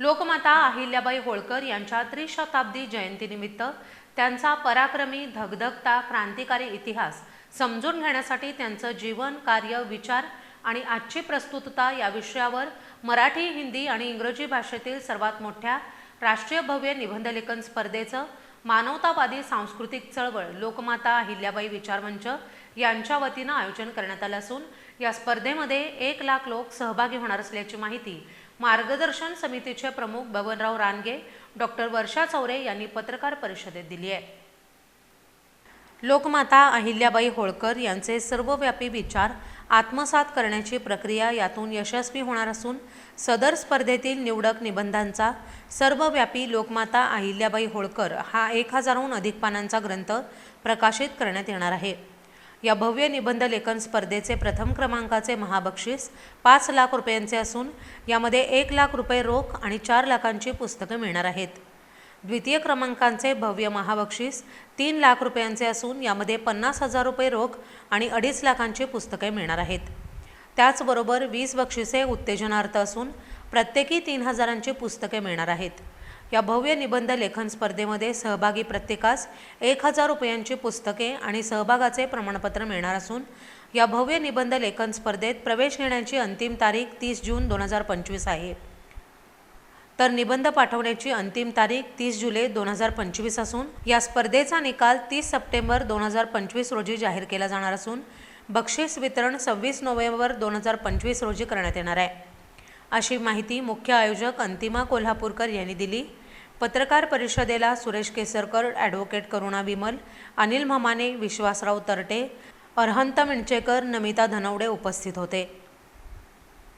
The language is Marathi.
लोकमाता अहिल्याबाई होळकर यांच्या त्रिशताब्दी जयंतीनिमित्त त्यांचा पराक्रमी धगधगता क्रांतिकारी इतिहास समजून घेण्यासाठी त्यांचं जीवन कार्य विचार आणि आजची प्रस्तुतता या विषयावर मराठी हिंदी आणि इंग्रजी भाषेतील सर्वात मोठ्या राष्ट्रीय भव्य निबंधलेखन स्पर्धेचं मानवतावादी सांस्कृतिक चळवळ लोकमाता अहिल्याबाई विचारमंच यांच्या वतीनं आयोजन करण्यात आलं असून या स्पर्धेमध्ये एक लाख लोक सहभागी होणार असल्याची माहिती मार्गदर्शन समितीचे प्रमुख बबनराव रानगे डॉक्टर वर्षा चौरे यांनी पत्रकार परिषदेत दिली आहे. लोकमाता अहिल्याबाई होळकर यांचे सर्वव्यापी विचार आत्मसात करण्याची प्रक्रिया यातून यशस्वी होणार असून सदर स्पर्धेतील निवडक निबंधांचा सर्वव्यापी लोकमाता अहिल्याबाई होळकर हा एक हजारहून अधिक पानांचा ग्रंथ प्रकाशित करण्यात येणार आहे. या भव्य निबंध लेखन स्पर्धेचे प्रथम क्रमांकाचे महाबक्षीस पाच लाख रुपयांचे असून यामध्ये एक लाख रुपये रोख आणि चार लाखांची पुस्तकं मिळणार आहेत. द्वितीय क्रमांकांचे भव्य महाबक्षीस तीन लाख रुपयांचे असून यामध्ये पन्नास हजार रुपये रोख आणि अडीच लाखांची पुस्तके मिळणार आहेत. त्याचबरोबर वीस बक्षिसे उत्तेजनार्थ असून प्रत्येकी तीन हजारांची पुस्तके मिळणार आहेत. या भव्य निबंध लेखन स्पर्धेमध्ये सहभागी प्रत्येकास एक हजार रुपयांची पुस्तके आणि सहभागाचे प्रमाणपत्र मिळणार असून या भव्य निबंध लेखन स्पर्धेत प्रवेश घेण्याची अंतिम तारीख तीस जून दोन हजार पंचवीस आहे. तर निबंध पाठवण्याची अंतिम तारीख तीस जुलै दोन हजार पंचवीस असून या स्पर्धेचा निकाल तीस सप्टेंबर दोन हजार पंचवीस रोजी जाहीर केला जाणार असून बक्षीस वितरण सव्वीस नोव्हेंबर दोन हजार पंचवीस रोजी करण्यात येणार आहे. अशी माहिती मुख्य आयोजक अंतिमा कोल्हापूरकर यांनी दिली. पत्रकार परिषदेला सुरेश केसरकर ॲडव्होकेट करुणा विमल अनिल ममाने विश्वासराव तरटे अरहंत मिणचेकर नमिता धनवडे उपस्थित होते.